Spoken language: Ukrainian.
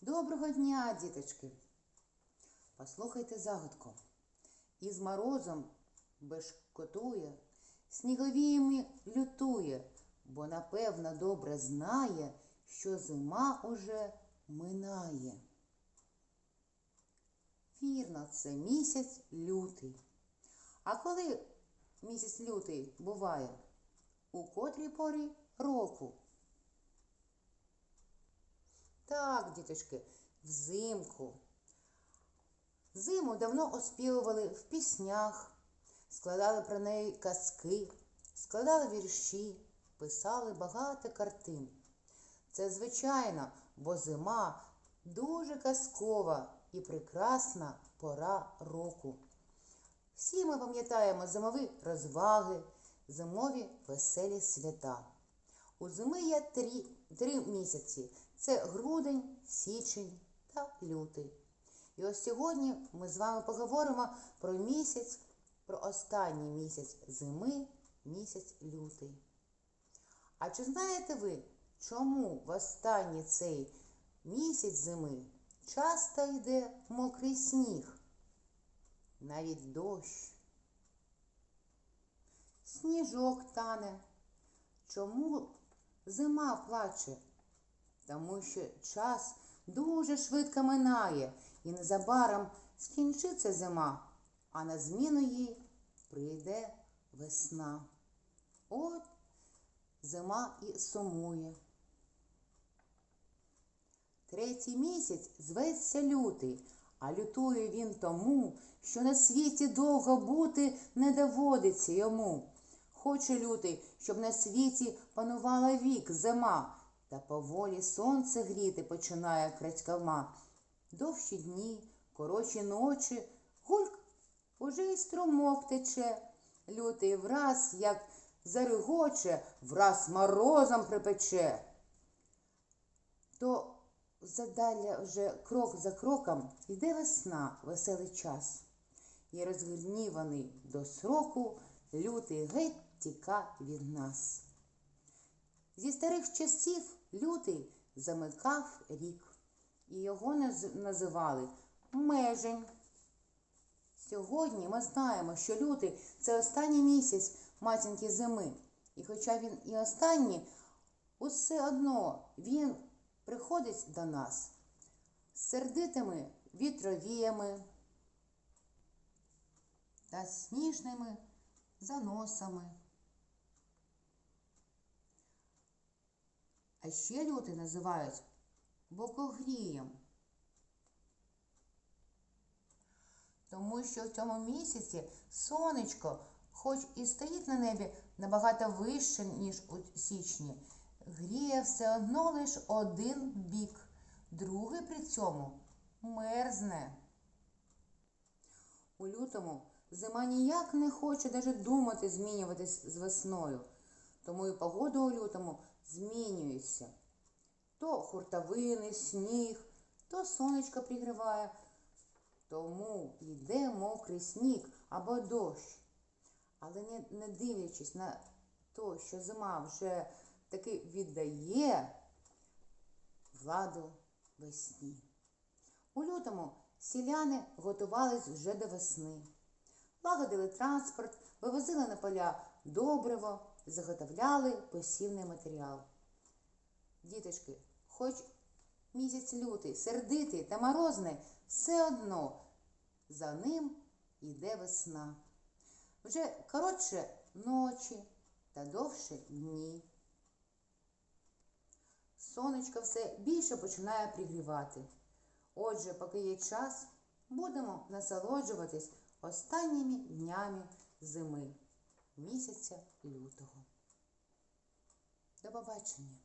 Доброго дня, діточки! Послухайте загадку. Із морозом бешкотує, сніговіями лютує, бо напевно добре знає, що зима уже минає. Вірно, це місяць лютий. А коли місяць лютий буває? У котрій порі року? Так, діточки, взимку. Зиму давно оспівували в піснях, складали про неї казки, складали вірші, писали багато картин. Це звичайно, бо зима дуже казкова і прекрасна пора року. Всі ми пам'ятаємо зимові розваги, зимові веселі свята. У зими є три, три місяці: це грудень, січень та лютий. І ось сьогодні ми з вами поговоримо про місяць, про останній місяць зими, місяць лютий. А чи знаєте ви, чому в останній цей місяць зими часто йде мокрий сніг? Навіть дощ. Сніжок тане. Чому зима плаче? Тому що час дуже швидко минає, і незабаром скінчиться зима, а на зміну їй прийде весна. От зима і сумує. Третій місяць зветься лютий, а лютує він тому, що на світі довго бути не доводиться йому. Хоче лютий, щоб на світі панувала вік зима, та поволі сонце гріти починає крадькома. Довші дні, коротші ночі, гульк уже й струмок тече. Лютий враз, як зарегоче, враз морозом припече. То задалля вже крок за кроком йде весна, веселий час. І розгніваний до сроку лютий геть тіка від нас. Зі старих часів лютий замикав рік, і його називали межень. Сьогодні ми знаємо, що лютий це останній місяць матінки зими. І хоча він і останній, усе одно він приходить до нас з сердитими вітровіями та сніжними заносами. А ще люди називають бокогрієм. Тому що в цьому місяці сонечко, хоч і стоїть на небі набагато вище, ніж у січні, гріє все одно лише один бік, другий при цьому мерзне. У лютому зима ніяк не хоче навіть думати змінюватись з весною, тому і погода у лютому змінюється. То хуртовини, сніг, то сонечко пригріває, тому йде мокрий сніг або дощ. Але не, не дивлячись на те, що зима вже таки віддає владу весні. У лютому сіляни готувались вже до весни. Лагодили транспорт, вивозили на поля добриво, заготовляли посівний матеріал. Діточки, хоч місяць лютий, сердитий та морозний, все одно за ним йде весна. Вже коротше ночі та довше дні. Сонечко все більше починає пригрівати. Отже, поки є час, будемо насолоджуватись останніми днями зими, місяця лютого. До побачення!